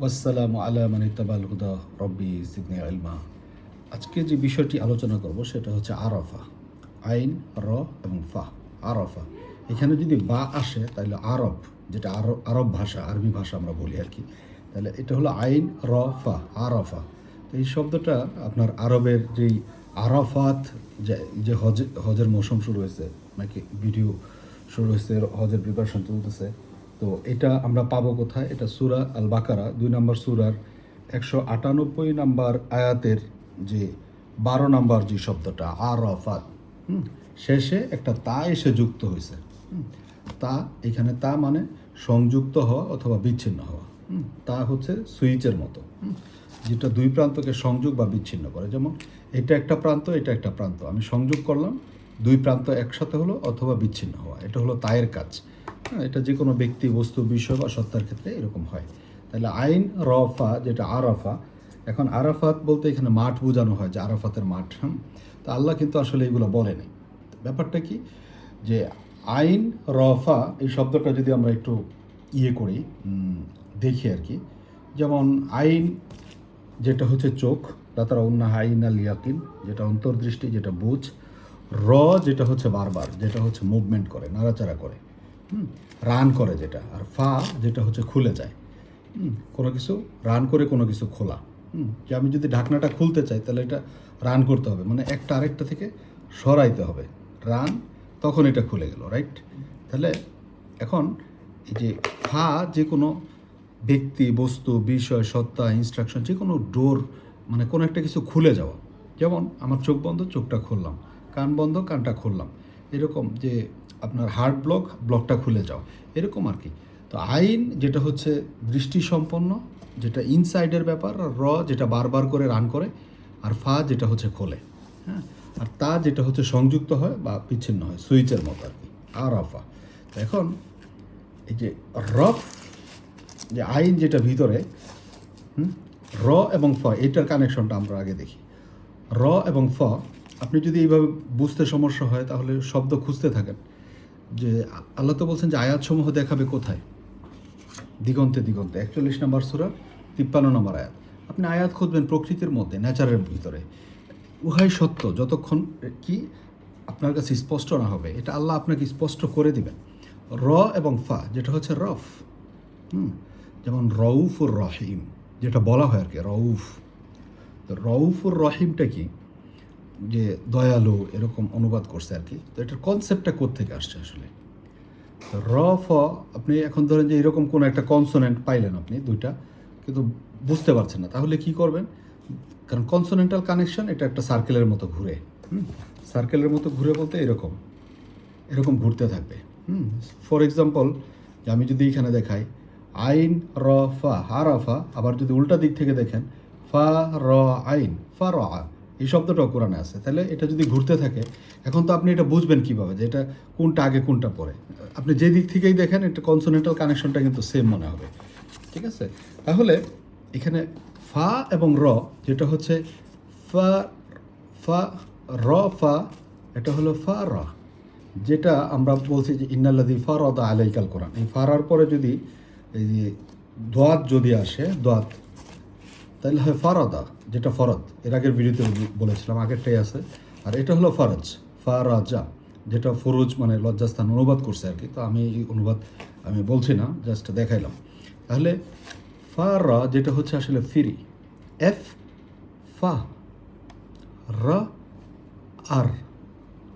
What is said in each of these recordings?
ওয়াসালামু আলা মানে তাবাল হুদা, রব্বি জিদনি আলমা আজকে যে বিষয়টি আলোচনা করব সেটা হচ্ছে আরফা। আইন, র এবং ফা। আরফা। এখানে যদি বা আসে তাহলে আরব, যেটা আরব আরব ভাষা, আরবি ভাষা আমরা বলি আর কি। তাহলে এটা হলো আইন, র, ফা, আরফা। তো এই শব্দটা আপনার আরবের যেই আরাফাত, যে হজ, হজের মৌসুম শুরু হয়েছে, নাকি ভিডিও শুরু হয়েছে হজের প্রিপারেশন চলতেছে তো এটা আমরা পাবো কোথায়? এটা সুরা আল বাকারা দুই নম্বর সুরার একশো আটানব্বই নাম্বার আয়াতের যে বারো নাম্বার যে শব্দটা, আরফাত, হুম, শেষে একটা তা এসে যুক্ত হয়েছে তা এখানে তা মানে সংযুক্ত হওয়া অথবা বিচ্ছিন্ন হওয়া তা হচ্ছে সুইচের মতো যেটা দুই প্রান্তকে সংযোগ বা বিচ্ছিন্ন করে। যেমন এটা একটা প্রান্ত, এটা একটা প্রান্ত। আমি সংযোগ করলাম, দুই প্রান্ত একসাথে হলো অথবা বিচ্ছিন্ন হওয়া। এটা হলো তায়ের কাজ। এটা যে কোনো ব্যক্তি, বস্তু, বিষয় বা সত্তার ক্ষেত্রে এরকম হয়। তাহলে আইন রফা যেটা আরাফা, এখন আরাফাত বলতে এখানে মাঠ বোঝানো হয় যে আরাফাতের মাঠ তো আল্লাহ কিন্তু আসলে এগুলো বলেনি। ব্যাপারটা কি? যে আইন রফা এই শব্দটা যদি আমরা একটু ইয়ে করি দেখি আর কি। যেমন আইন যেটা হচ্ছে চোখ তা তারা অন্য আইন আল ইয়াকিন, যেটা অন্তর্দৃষ্টি, যেটা বুঝ। র যেটা হচ্ছে বারবার, যেটা হচ্ছে মুভমেন্ট করে, নাড়াচাড়া করে। রান করে যেটা, আর ফা যেটা হচ্ছে খুলে যায়। কোনো কিছু রান করে কোনো কিছু খোলা। যে আমি যদি ঢাকনাটা খুলতে চাই, তাহলে এটা রান করতে হবে। মানে একটা আরেকটা থেকে সরাইতে হবে। রান, তখন এটা খুলে গেল রাইট তাহলে এখন এই যে ফা যে কোনো ব্যক্তি, বস্তু, বিষয়, সত্তা ইনস্ট্রাকশন যে কোনো ডোর মানে কোনো একটা কিছু খুলে যাওয়া। যেমন, আমার চোখ বন্ধ, চোখটা খুললাম। কান বন্ধ, কানটা খুললাম। এরকম যে আপনার হার্ট ব্লক ব্লকটা খুলে যাও। এরকম আর কি। তো আইন যেটা হচ্ছে দৃষ্টি সম্পন্ন যেটা ইনসাইডের ব্যাপার, আর র যেটা বারবার করে রান করে, আর ফা যেটা হচ্ছে খোলে হ্যাঁ? আর তা যেটা হচ্ছে সংযুক্ত হয় বা বিচ্ছিন্ন হয়, সুইচের মতো আর কি, আর আফা এখন এই যে রফ যে আইন যেটা ভিতরে র এবং ফ, এটার কানেকশনটা আমরা আগে দেখি। র এবং ফ আপনি যদি এইভাবে বুঝতে সমস্যা হয়, তাহলে শব্দ খুঁজতে থাকেন। যে আল্লাহ তো বলছেন যে আয়াতসমূহ দেখাবে কোথায়? দিগন্তে দিগন্তে, একচল্লিশ নম্বর সুরা, তিপ্পান্ন নম্বর আয়াত। আপনি আয়াত খুঁজবেন প্রকৃতির মধ্যে নেচারের ভিতরে। উহাই সত্য, যতক্ষণ কি আপনার কাছে স্পষ্ট না হবে, এটা আল্লাহ আপনাকে স্পষ্ট করে দিবেন। র এবং ফা, যেটা হচ্ছে রফ। হুম, যেমন রউফুর রহিম, যেটা বলা হয় আর কি, রউফ। তো রউফুর রহিমটা কি? যে দয়ালু এরকম অনুবাদ করছে আর কি, তো এটার কনসেপ্টটা কোত্থেকে আসছে আসলে? র, ফ, আপনি এখন ধরেন যে এরকম কোনো একটা কনসোনেন্ট পাইলেন আপনি দুইটা, কিন্তু বুঝতে পারছেন না, তাহলে কি করবেন? কারণ কনসোনেন্টাল কানেকশন এটা একটা সার্কেলের মতো ঘুরে, হুম? সার্কেলের মতো ঘুরে বলতে এরকম এরকম ঘুরতে থাকবে, হুম? ফর এক্সাম্পল যে আমি যদি এখানে দেখাই, আইন, র, ফা, হা, র, ফা, আবার যদি উল্টা দিক থেকে দেখেন, ফা, র, আইন, ফা, র, আ এই শব্দটাও কোরআনে আছে। তাহলে এটা যদি ঘুরতে থাকে, এখন তো আপনি এটা বুঝবেন কীভাবে যে এটা কোনটা আগে কোনটা পরে। আপনি যে দিক থেকেই দেখেন, এটা কনসোনেন্টাল কানেকশনটা কিন্তু সেম মনে হবে। ঠিক আছে? তাহলে এখানে ফা এবং র, যেটা হচ্ছে ফা ফা, র, ফা, এটা হলো ফা, র। যেটা আমরা বলছি যে ইন্নাল্লাদি ফারদা আলাইকাল কোরআন। এই ফারার পরে যদি এই দোয়াত যদি আসে, দোয়াত তাহলে হয়, ফারাদা, যেটা ফরদ, এর আগের ভিডিওতে বলেছিলাম, আগেরটাই আছে। আর এটা হলো ফরজ, ফারাজা, যেটা ফরুজ মানে লজ্জাস্থান অনুবাদ করছে আর কি। তো আমি এই অনুবাদ আমি বলছি না, জাস্ট দেখাইলাম। তাহলে ফারা, যেটা হচ্ছে আসলে ফিরি, এফ, ফা, র, আর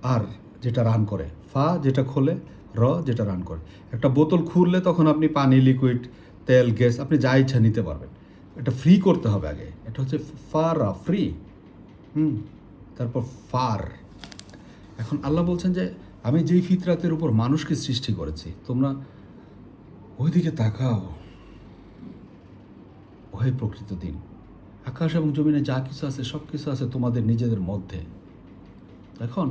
আর যেটা রান করে। ফা যেটা খোলে, র যেটা রান করে। একটা বোতল খুললে তখন আপনি পানি, লিকুইড, তেল, গ্যাস, আপনি যা ইচ্ছা নিতে পারবেন। এটা ফ্রি করতে হবে আগে। এটা হচ্ছে ফারা ফ্রি হুম, তারপর ফার। এখন আল্লাহ বলছেন যে, আমি যেই ফিতরাতের উপর মানুষকে সৃষ্টি করেছি, তোমরা ওইদিকে তাকাও। ওহে প্রকৃত দিন, আকাশ এবং জমিনে যা কিছু আছে, সব কিছু আছে তোমাদের নিজেদের মধ্যে। এখন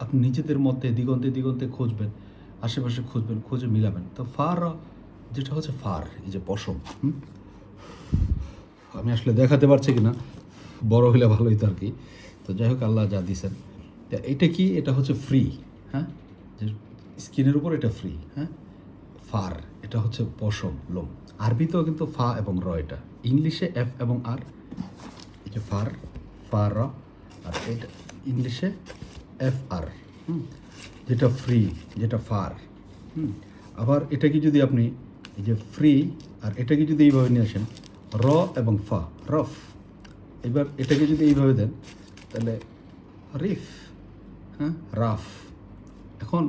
আপনি নিজেদের মধ্যে দিগন্তে দিগন্তে খুঁজবেন, আশেপাশে খুঁজবেন, খুঁজে মিলাবেন। তো ফার, যেটা হচ্ছে ফার, এই যে পশম, হুম? আমি আসলে দেখাতে পারছি কিনা, বড় হইলে ভালোই তো আর কি। তো যাই হোক, আল্লাহ যা দিছেন। তা এটা কি? এটা হচ্ছে ফ্রি হ্যাঁ? যে স্কিনের উপর এটা ফ্রি হ্যাঁ? ফার, এটা হচ্ছে পশম, লোম। আরবিতেও কিন্তু ফা এবং র এটা। ইংলিশে এফ এবং আর, এই যে ফার ফা র, আর এটা ইংলিশে এফ, আর, হুম? যেটা ফ্রি যেটা ফার, হুম? আবার এটাকে যদি আপনি, এই যে ফ্রি আর এটাকে যদি এইভাবে নিয়ে আসেন র এবং ফা, রফ। এবার এটাকে যদি এইভাবে দেন, তাহলে রিফ হ্যাঁ? রাফ। এখন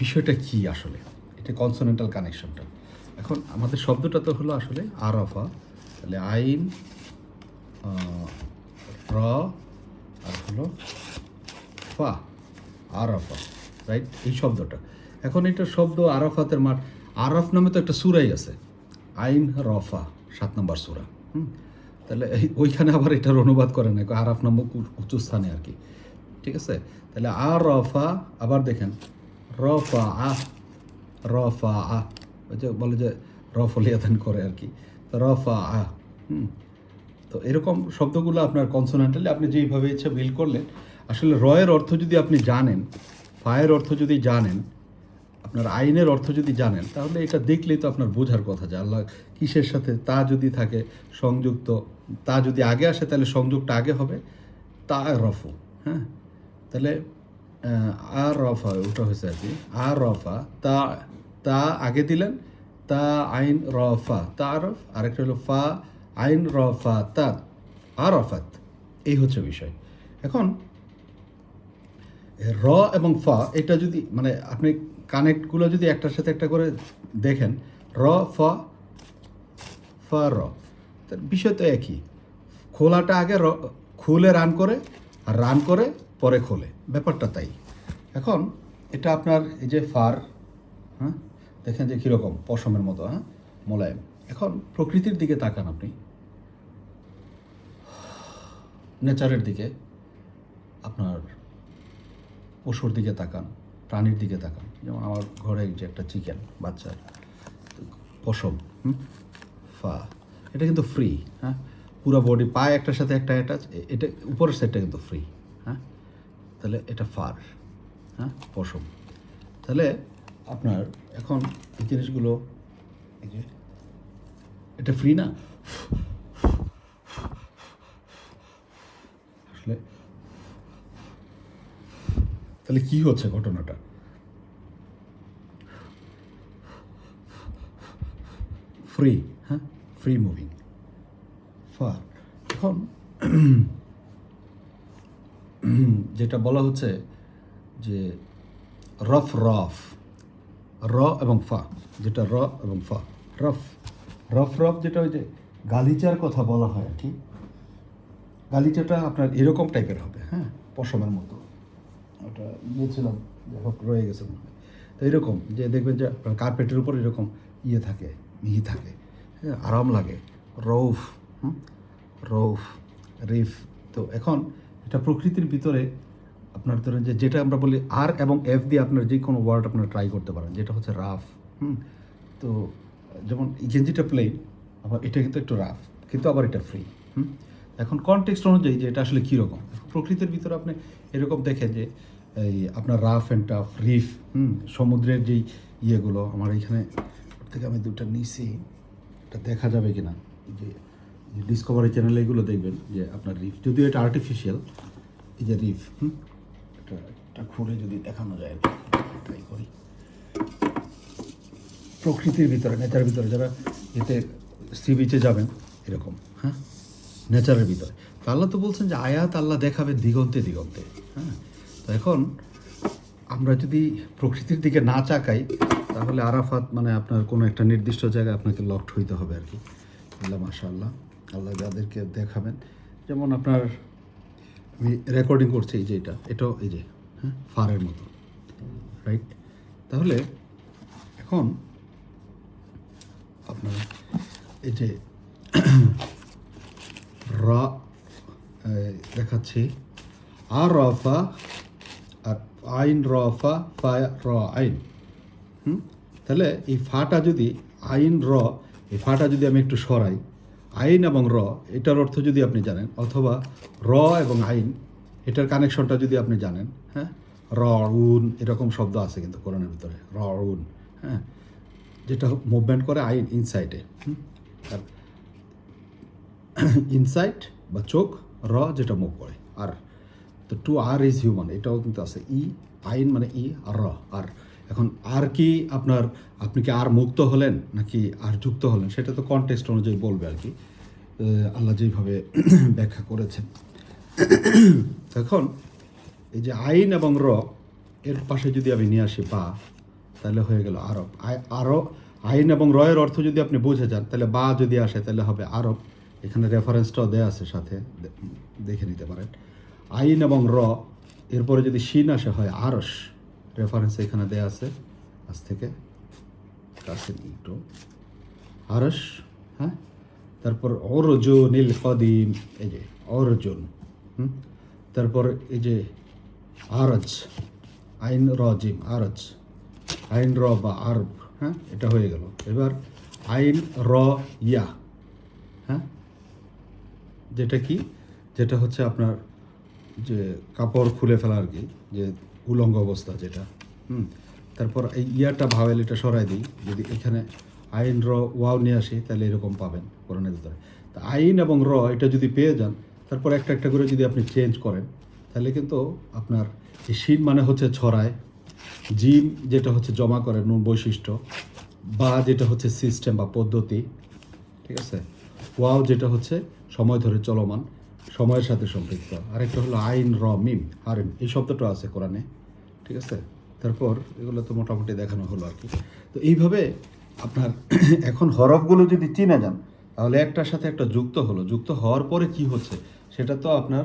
বিষয়টা কি আসলে? এটা কনসোনেন্টাল কানেকশনটা। এখন আমাদের শব্দটা তো হলো আসলে আরফা তাহলে আইন র, আর হলো ফা আরাফা রাইট? এই শব্দটা। এখন এটা শব্দ আরাফাতের মাঠ আরাফ নামে তো একটা সুরাই আছে। আইন রফা সাত নম্বর সুরা, হুম? তাহলে ওইখানে আবার এটার অনুবাদ করে না আরাফ নামক উঁচু স্থানে আর কি। ঠিক আছে? তাহলে আর রফা আবার দেখেন রফা আ রফা আ যে বলে যে রফলিয়াদান করে আর কি রফা আ হুম? তো এরকম শব্দগুলো আপনার কনসোনেন্টালি আপনি যেইভাবে ইচ্ছা বিল করলেন, আসলে রয়ের অর্থ যদি আপনি জানেন, ফায়ের অর্থ যদি জানেন আপনার আইনের অর্থ যদি জানেন, তাহলে এটা দেখলেই তো আপনার বোঝার কথা যে আল্লাহ কিসের সাথে তা যদি থাকে, সংযুক্ত, তা যদি আগে আসে, তাহলে সংযোগটা আগে হবে। তা রফু হ্যাঁ? তাহলে আর রফা, ওটা হয়েছে আর কি, আর রফা, তা তা আগে দিলেন, তা আইন রফা, তা আরফ আরেকটা হলো ফা, আইন রফা, তা, আর আরফাত এই হচ্ছে বিষয়। এখন র এবং ফা, এটা যদি মানে আপনি কানেক্টগুলো যদি একটার সাথে একটা করে দেখেন, র, ফ ফ, র। তার বিষয় তো একই। খোলাটা আগে র, খুলে রান করে, আর রান করে পরে খোলে। ব্যাপারটা তাই। এখন এটা আপনার এই যে ফার হ্যাঁ দেখেন যে কীরকম, পশমের মতো হ্যাঁ মোলায়েম। এখন প্রকৃতির দিকে তাকান আপনি। নেচারের দিকে, আপনার পশুর দিকে তাকান। প্রাণীর দিকে তাকান। যেমন আমার ঘরে যে একটা চিকেন বাচ্চার পশম ফা, এটা কিন্তু ফ্রি হ্যাঁ? পুরো বডি পায়ে একটার সাথে একটা অ্যাটাচ এটা উপরের সাইডটা কিন্তু ফ্রি হ্যাঁ? তাহলে এটা ফার হ্যাঁ? পশম। তাহলে আপনার এখন এই জিনিসগুলো এটা ফ্রি না? আসলে তাহলে কি হচ্ছে ঘটনাটা? ফ্রি হ্যাঁ? ফ্রি মুভিং ফার এখন যেটা বলা হচ্ছে যে রফ রফ, র এবং ফা, যেটা র এবং ফা, রফ রফ রফ যেটা ওই যে গালিচার কথা বলা হয় আর কি। গালিচাটা আপনার এরকম টাইপের হবে হ্যাঁ? পশমের মতো। ওটা যাই হোক রয়ে গেছে। মনে তো এরকম যে দেখবেন যে আপনার কার্পেটের উপর এরকম ইয়ে থাকে, মিহি থাকে। হ্যাঁ আরাম লাগে। রৌফ, হুম? Rough, reef. তো এখন এটা প্রকৃতির ভিতরে আপনার ধরেন যে যেটা আমরা বলি আর এবং এফ দিয়ে আপনার যে কোনো ওয়ার্ড আপনারা ট্রাই করতে পারেন, যেটা হচ্ছে রাফ হুম? তো যেমন গেঞ্জিটা প্লেন আবার এটা কিন্তু একটু রাফ কিন্তু আবার এটা ফ্রি হুম? এখন কনটেক্সট অনুযায়ী যে এটা আসলে কীরকম? প্রকৃতির ভিতরে আপনি এরকম দেখেন যে এই আপনার রাফ অ্যান্ড টাফ রিফ হুম, সমুদ্রের যেই ইয়েগুলো, আমার এখানে থেকে আমি দুটো নিছি, এটা দেখা যাবে কিনা? এই যে ডিসকভারি চ্যানেলে এগুলো দেখবেন, যে আপনার রিফ যদিও এটা আর্টিফিশিয়াল এই যে রিফ হুম, এটা এটা খুলে যদি দেখানো যায় কি ট্রাই করি। প্রকৃতির ভিতরে নেচারের ভিতরে, যারা এতে সি বিচে যাবেন, এরকম হ্যাঁ নেচারের ভিতরে। আল্লাহ তো বলছেন যে আয়াত আল্লাহ দেখাবেন দিগন্তে দিগন্তে হ্যাঁ। এখন আমরা যদি প্রকৃতির দিকে না চাকাই, তাহলে আরাফাত মানে আপনার কোনো একটা নির্দিষ্ট জায়গায় আপনাকে লকড হইতে হবে আর কি। আল্লাহ মাশা আল্লাহ যাদেরকে দেখাবেন। যেমন আপনার আমি রেকর্ডিং করছি এই যে এটা। এটাও এই যে হ্যাঁ ফারের মতো রাইট তাহলে এখন আপনার এই যে র দেখাচ্ছি। আর রফা আইন র ফা ফা র আইন। হুম? তাহলে এই ফাটা যদি আইন র, এই ফাটা যদি আমি একটু সরাই, আইন এবং র, এটার অর্থ যদি আপনি জানেন, অথবা র এবং আইন, এটার কানেকশনটা যদি আপনি জানেন হ্যাঁ? র, উন, এরকম শব্দ আছে কিন্তু কোরআনের ভিতরে, র, উন হ্যাঁ? যেটা মুভমেন্ট করে আইন ইনসাইডে আর ইনসাইড বা চোখ, র যেটা মুভ করে, আর তো টু আর ইজ হিউম্যান এটাও কিন্তু আছে। ই আইন মানে ই আর র আর এখন আর কি আপনার, আপনি কি আর মুক্ত হলেন নাকি আর যুক্ত হলেন? সেটা তো কনটেক্সট অনুযায়ী বলবে আর কি। আল্লাহ যেভাবে ব্যাখ্যা করেছেন। এখন এই যে আইন এবং র, এর পাশে যদি আমি নিয়ে আসি বা, তাহলে হয়ে গেল আরব। আই- আরও, আইন এবং রয়ের অর্থ যদি আপনি বুঝে যান, তাহলে বা যদি আসে, তাহলে হবে আরব। এখানে রেফারেন্সটাও দেওয়া আছে সাথে দেখে নিতে পারেন। আইন এবং র, এরপরে যদি শিন আসে, হয় আরস। রেফারেন্স এখানে দেয়া আছে, আজ থেকে। কাছে একটু আরস হ্যাঁ? তারপর অরজনীল কদিম এই যে অরজুন তারপর এই যে আরজ, আইন রজিম আরজ। আইন র বা আরব হ্যাঁ? এটা হয়ে গেল। এবার আইন র ইয়া হ্যাঁ? যেটা কি? যেটা হচ্ছে আপনার যে কাপড় খুলে ফেলা আর কি, যে উলঙ্গ অবস্থা যেটা, হুম? তারপর এই ইয়াটা, ভাওয়েল এটা সরাই দিই, যদি এখানে আইন র ওয়াও নিয়ে আসি, তাহলে এরকম পাবেন কোরআনের ভিতরে। তা আইন এবং র, এটা যদি পেয়ে যান, তারপর একটা একটা করে যদি আপনি চেঞ্জ করেন, তাহলে কিন্তু আপনার এই শিন মানে হচ্ছে ছড়ায় জিম যেটা হচ্ছে জমা করে নুন বৈশিষ্ট্য, বা যেটা হচ্ছে সিস্টেম বা পদ্ধতি, ঠিক আছে? ওয়াও যেটা হচ্ছে সময় ধরে চলমান সময়ের সাথে সম্পৃক্ত। আরেকটা হলো আইন, র, মিম, হারিম, এই শব্দটা আছে কোরআনে, ঠিক আছে? তারপর এগুলো তো মোটামুটি দেখানো হলো আর কি। তো এইভাবে আপনার এখন হরফগুলো যদি চিনে যান, তাহলে একটার সাথে একটা যুক্ত হলো। যুক্ত হওয়ার পরে কি হচ্ছে? সেটা তো আপনার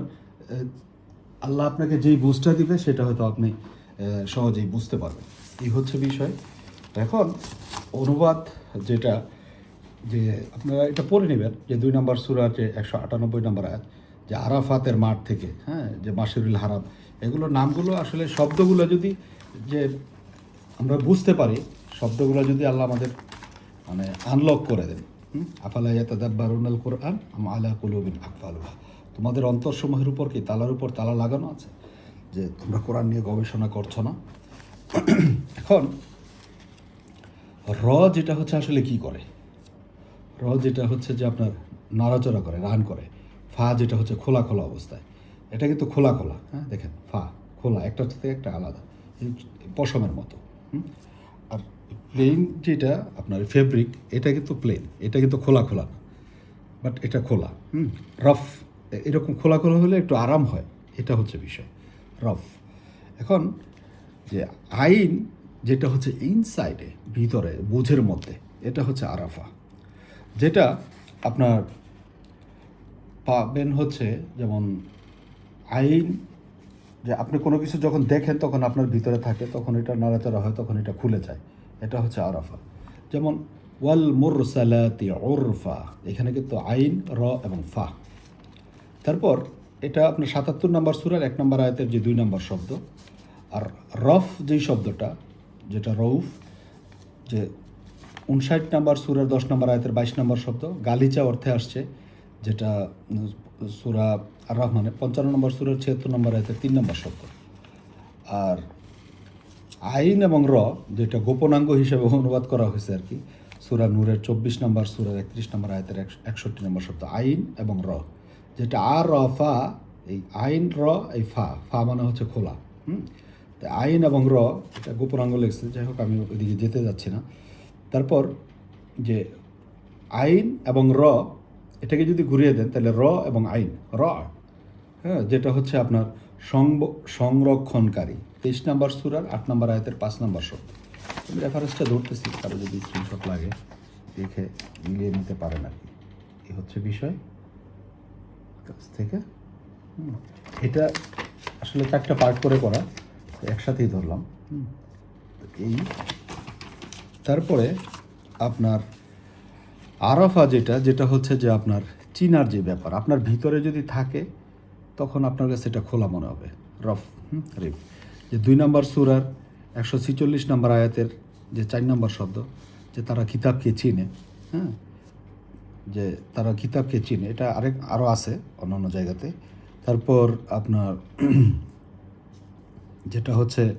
আল্লাহ আপনাকে যেই বুঝটা দিবে, সেটা হয়তো আপনি সহজেই বুঝতে পারবেন। এই হচ্ছে বিষয়। এখন অনুবাদ যেটা যে আপনারা এটা পড়ে নেবেন, যে দুই নম্বর সুরার যে একশো আটানব্বই নম্বর আয়াত, যে আরাফাতের মাঠ থেকে হ্যাঁ যে মাসিরুল হারাম এগুলো নামগুলো আসলে শব্দগুলো যদি যে আমরা বুঝতে পারি, শব্দগুলো যদি আল্লাহ আমাদের মানে আনলক করে দেন? আফালা ইয়াতাদাব্বারুনাল কোরআন আম আলা কুলুবিন আকফালুহা? তোমাদের অন্তরসমূহের উপর কি তালার উপর তালা লাগানো আছে? যে তোমরা কোরআন নিয়ে গবেষণা করছ না? এখন, র যেটা হচ্ছে আসলে কি করে? র যেটা হচ্ছে যে আপনার নাড়াচড়া করে, রান করে, ফা যেটা হচ্ছে খোলা খোলা অবস্থায়। এটা কিন্তু খোলা খোলা হ্যাঁ দেখেন, ফা খোলা, একটা থেকে একটা আলাদা পশমের মতো আর প্লেন যেটা আপনার ফেব্রিক এটা কিন্তু প্লেন এটা কিন্তু খোলা খোলা না বাট এটা খোলা, হুম? রফ এরকম খোলা খোলা হলে একটু আরাম হয়, এটা হচ্ছে বিষয় রফ এখন যে আইন যেটা হচ্ছে ইনসাইডে ভিতরে, বোঝের মধ্যে, এটা হচ্ছে আরাফা। যেটা আপনার পাবেন হচ্ছে যেমন আইন, যে আপনি কোনো কিছু যখন দেখেন তখন আপনার ভিতরে থাকে, তখন এটা নাড়াচাড়া হয়, তখন এটা খুলে যায়। এটা হচ্ছে আরাফা যেমন, ওয়াল মোর মুরসালাতি ওরফা এখানে কিন্তু আইন, র এবং ফা। তারপর এটা আপনার সাতাত্তর নম্বর সুরার এক নম্বর আয়াতের যে দুই নম্বর শব্দ, আর রফ যেই শব্দটা, যেটা রৌফ যে উনষাট নম্বর সুরার দশ নম্বর আয়াতের বাইশ নম্বর শব্দ গালিচা অর্থে আসছে, যেটা সুরা আর রহমানে পঞ্চান্ন নম্বর সুরের ছিয়াত্তর নম্বর আয়াতের তিন নম্বর শব্দ। আর আইন এবং র যেটা গোপনাঙ্গ হিসেবে অনুবাদ করা হয়েছে আর কি, সুরা নূরের চব্বিশ নম্বর সুরার একত্রিশ নম্বর আয়তের একষট্টি নম্বর শব্দ, আইন এবং র, যেটা আর, র, ফা, এই আইন, র, এই ফা ফা মানে হচ্ছে খোলা, হুম? আইন এবং র, এটা গোপনাঙ্গ লেগেছে যাই হোক আমি ওইদিকে যেতে যাচ্ছি না। তারপর যে আইন এবং র এটাকে যদি ঘুরিয়ে দেন তাহলে র এবং আইন র। হ্যাঁ যেটা হচ্ছে আপনার সংব- সংরক্ষণকারী। তেইশ নম্বর সুরার আট নম্বর আয়তের পাঁচ নম্বর শব্দ। আমি রেফারেন্সটা ধরতেছি কারও যদি স্ক্রিনশট লাগে দেখে মিলিয়ে নিতে পারেন আর কি। এ হচ্ছে বিষয়। কাছ থেকে। এটা আসলে চারটা পার্ট করে করা একসাথেই ধরলাম। হুম, এই তারপরে আপনার আরাফা যেটা যেটা হচ্ছে যে আপনার চিনার যে ব্যাপার, আপনার ভিতরে যদি থাকে, তখন আপনার কাছে এটা খোলা মনে হবে। রফ রিফ। যে দুই নম্বর সুরার একশো ছিচল্লিশ নম্বর আয়াতের যে চার নম্বর শব্দ, যে তারা কিতাবকে চিনে হ্যাঁ? যে তারা কিতাবকে চিনে, এটা আরেক আরও আছে অন্য অন্য জায়গাতে। তারপর আপনার যেটা হচ্ছে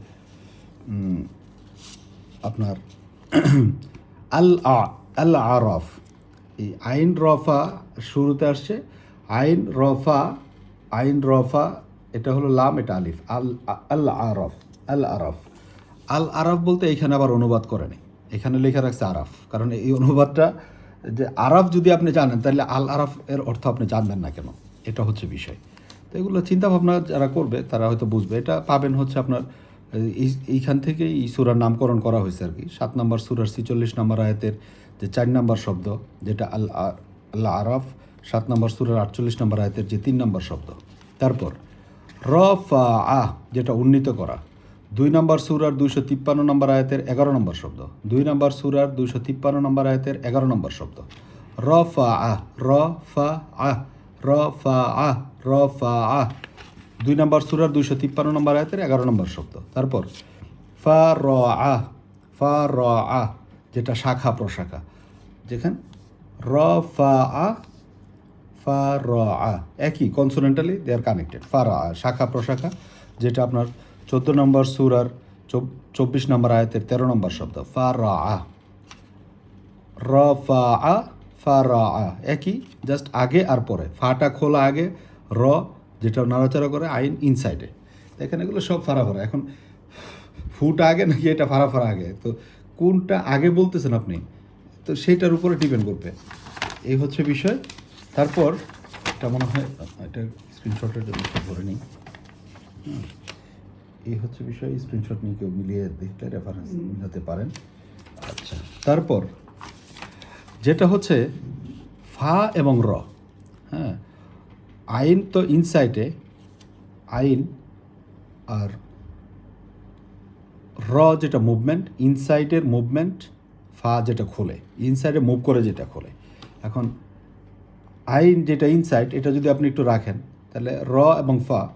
আপনার আল আল আরফ। এই আইন রফা শুরুতে আসছে। আইন রফা আইন রফা, এটা হলো লাম, এটা আলিফ। আল আল আরফ আল আরফ। আল আরফ বলতে এখানে আবার অনুবাদ করেনি এখানে লেখা রাখছে আরাফ। কারণ এই অনুবাদটা যে আরাফ যদি আপনি জানেন, তাহলে আল আরাফ এর অর্থ আপনি জানবেন না কেন? এটা হচ্ছে বিষয়। তো এগুলো চিন্তাভাবনা যারা করবে, তারা হয়তো বুঝবে। এটা পাবেন হচ্ছে আপনার এই- এইখান থেকে এই সুরার নামকরণ করা হয়েছে আর কি। সাত নম্বর সুরার ছিচল্লিশ নম্বর আয়াতের যে চার নম্বর শব্দ, যেটা আল আল্লাহ আরাফ, সাত নম্বর সুরার আটচল্লিশ নম্বর আয়াতের যে তিন নম্বর শব্দ। তারপর রফা আহ যেটা উন্নীত করা। দুই নম্বর সুরার দুইশো তিপ্পান্ন নম্বর আয়াতের এগারো নম্বর শব্দ। দুই নম্বর সুরার দুইশো তিপ্পান্ন নম্বর আয়াতের এগারো নম্বর শব্দ। রফা আহ রফা আহ রফা আহ রফা আহ দুই নম্বর সুরার দুইশো তিপ্পান্ন নম্বর আয়াতের এগারো নম্বর শব্দ। তারপর ফা র আহ ফা র আহ যেটা শাখা প্রশাখা। যেখানে র ফা আহ ফা র আ একই কনসোনেন্টালি দে আর কানেক্টেড ফা র আ শাখা প্রশাখা, যেটা আপনার চোদ্দ নম্বর সুরার চব্বিশ নম্বর আয়াতের তেরো নম্বর শব্দ। ফা র আ র ফা আ ফা র আ একই জাস্ট আগে আর পরে। ফাটা খোলা আগে, র যেটা নাড়াচাড়া করে আইন ইনসাইডে দেখেন এগুলো সব ফারা ফারা এখন ফুট আগে নাকি এটা ফারা ফারা আগে? তো কোনটা আগে বলতেছেন আপনি? তো সেইটার উপরে ডিপেন্ড করবে। এই হচ্ছে বিষয়। তারপর এটা মনে হয় এটা স্ক্রিনশটের জন্য ধরে নিই। এই হচ্ছে বিষয় স্ক্রিনশট নিয়ে কেউ মিলিয়ে দেখলে রেফারেন্স মিলাতে পারেন। আচ্ছা তারপর যেটা হচ্ছে ফা এবং র হ্যাঁ? আইন তো ইনসাইটে, আইন আর র যেটা মুভমেন্ট, ইনসাইটের মুভমেন্ট, ফা যেটা খোলে ইনসাইডে মুভ করে যেটা খোলে। এখন আইন যেটা ইনসাইট, এটা যদি আপনি একটু রাখেন, তাহলে র এবং ফা,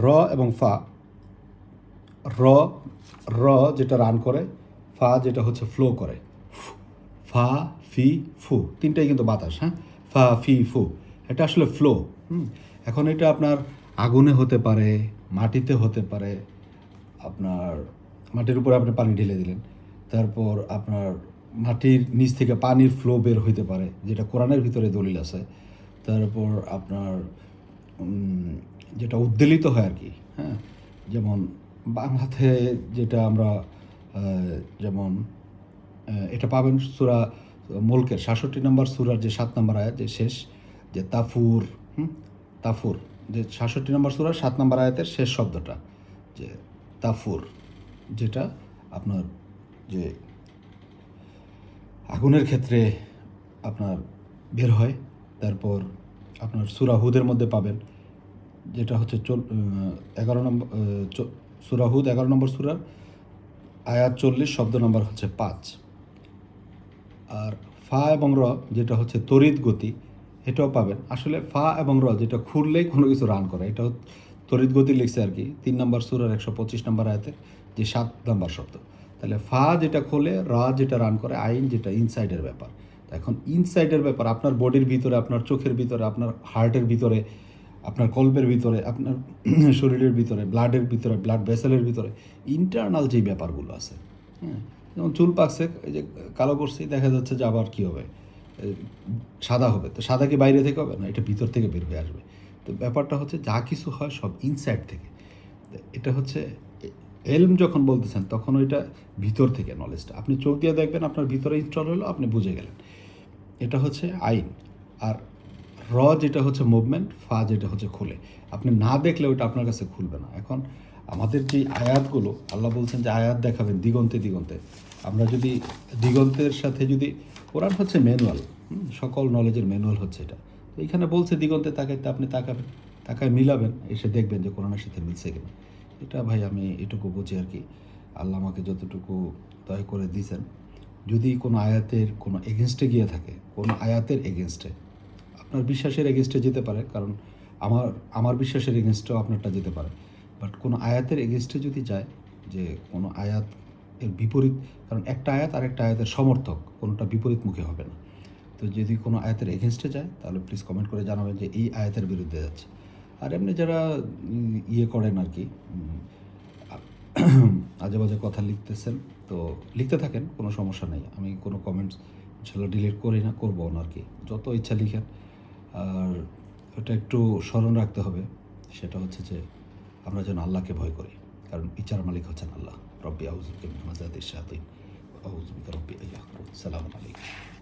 র এবং ফা, র র যেটা রান করে, ফা যেটা হচ্ছে ফ্লো করে। ফা, ফি, ফু, তিনটাই কিন্তু বাতাস হ্যাঁ? ফা, ফি, ফু। এটা আসলে ফ্লো এখন এটা আপনার আগুনে হতে পারে, মাটিতে হতে পারে, আপনার মাটির উপরে আপনি পানি ঢেলে দিলেন, তারপর আপনার মাটির নিচ থেকে পানির ফ্লো বের হইতে পারে, যেটা কোরআনের ভিতরে দলিল আছে, তারপর আপনার যেটা উদ্বেলিত হয় আর কি হ্যাঁ? যেমন বাংলাতে যেটা আমরা যেমন এটা পাবেন সুরা মুলকের সাতষট্টি নম্বর সুরার যে সাত নম্বর আয়াত, যে শেষ যে তাফুর, হুম? তাফুর, যে সাতষট্টি নম্বর সুরার সাত নম্বর আয়াতের শেষ শব্দটা, যে তাফুর, যেটা আপনার যে আগুনের ক্ষেত্রে আপনার বের হয়, তারপর আপনার সুরাহুদের মধ্যে পাবেন, যেটা হচ্ছে চল এগারো নম্বর সুরাহুদ এগারো নম্বর সুরার আয়াত চল্লিশ, শব্দ নম্বর হচ্ছে পাঁচ। আর ফা এবং র, যেটা হচ্ছে তড়িৎ গতি এটাও পাবেন। আসলে ফা এবং র যেটা খুললেই কোনো কিছু রান করে, এটা তড়িৎ গতি লিখছে আর কি, তিন নম্বর সুরার একশো পঁচিশ নম্বর আয়তের যে সাত নম্বর শব্দ। তাহলে ফা যেটা খোলে, রা যেটা রান করে, আইন যেটা ইনসাইডের ব্যাপার। এখন ইনসাইডের ব্যাপার, আপনার বডির ভিতরে, আপনার চোখের ভিতরে, আপনার হার্টের ভিতরে, আপনার কল্পের ভিতরে, আপনার শরীরের ভিতরে ব্লাডের ভিতরে ব্লাড ভেসেলের ভিতরে ইন্টারনাল যেই ব্যাপারগুলো আছে হ্যাঁ যেমন চুল পাকছে, এই যে কালো করছি, দেখা যাচ্ছে যে আবার কী হবে। সাদা হবে। তো সাদা কি বাইরে থেকে হবে? না, এটা ভিতর থেকে বের হয়ে আসবে। তো ব্যাপারটা হচ্ছে, যা কিছু হয় সব ইনসাইড থেকে। এটা হচ্ছে, এলম যখন বলতেছেন, তখন ওইটা ভিতর থেকে নলেজটা আপনি চোখ দিয়ে দেখবেন, আপনার ভিতরে ইনস্টল হলো, আপনি বুঝে গেলেন। এটা হচ্ছে আইন। আর র যেটা হচ্ছে মুভমেন্ট ফা যেটা হচ্ছে খুলে। আপনি না দেখলে ওইটা আপনার কাছে খুলবে না। এখন আমাদের যে আয়াতগুলো, আল্লাহ বলছেন যে আয়াত দেখাবেন দিগন্তে দিগন্তে। আমরা যদি দিগন্তের সাথে যদি, কোরআন হচ্ছে ম্যানুয়াল সকল নলেজের ম্যানুয়াল হচ্ছে এটা। তো এখানে বলছে দিগন্তে তাকাইতে আপনি তাকাবেন, তাকায় মিলাবেন, এসে দেখবেন যে কোরআনের সাথে মিলছে কিনা এটা ভাই আমি এটুকু বুঝি আর কি। আল্লাহ আমাকে যতটুকু দয়া করে দিয়েছেন যদি কোনো আয়াতের কোনো এগেনস্টে গিয়ে থাকে, কোনো আয়াতের এগেনস্টে আপনার বিশ্বাসের এগেনস্টে যেতে পারে, কারণ আমার আমার বিশ্বাসের এগেনস্টেও আপনারটা যেতে পারে। বাট কোনো আয়াতের এগেনস্টে যদি যায়, যে কোনো আয়াত এর বিপরীত, কারণ একটা আয়াত আর একটা আয়াতের সমর্থক, কোনোটা বিপরীতমুখী হবে না। তো যদি কোনো আয়াতের এগেনস্টে যায়, তাহলে প্লিজ কমেন্ট করে জানাবেন যে এই আয়াতের বিরুদ্ধে যাচ্ছে। আর এমনি যারা ইয়ে করেন আর কি আজে বাজে কথা লিখতেছেন, তো লিখতে থাকেন, কোনো সমস্যা নেই। আমি কোনো কমেন্টস ইনশাল্লাহ ডিলিট করি না, করব না আর কি। যত ইচ্ছা লিখেন। আর ওটা একটু স্মরণ রাখতে হবে। সেটা হচ্ছে যে আমরা যেন আল্লাহকে ভয় করি। কারণ ইচার মালিক হচ্ছেন আল্লাহ। রব্বি আউজুকে শায়াতিন আউজুবিকা রব্বি আইয়াহরুন সালাম আলাইকুম।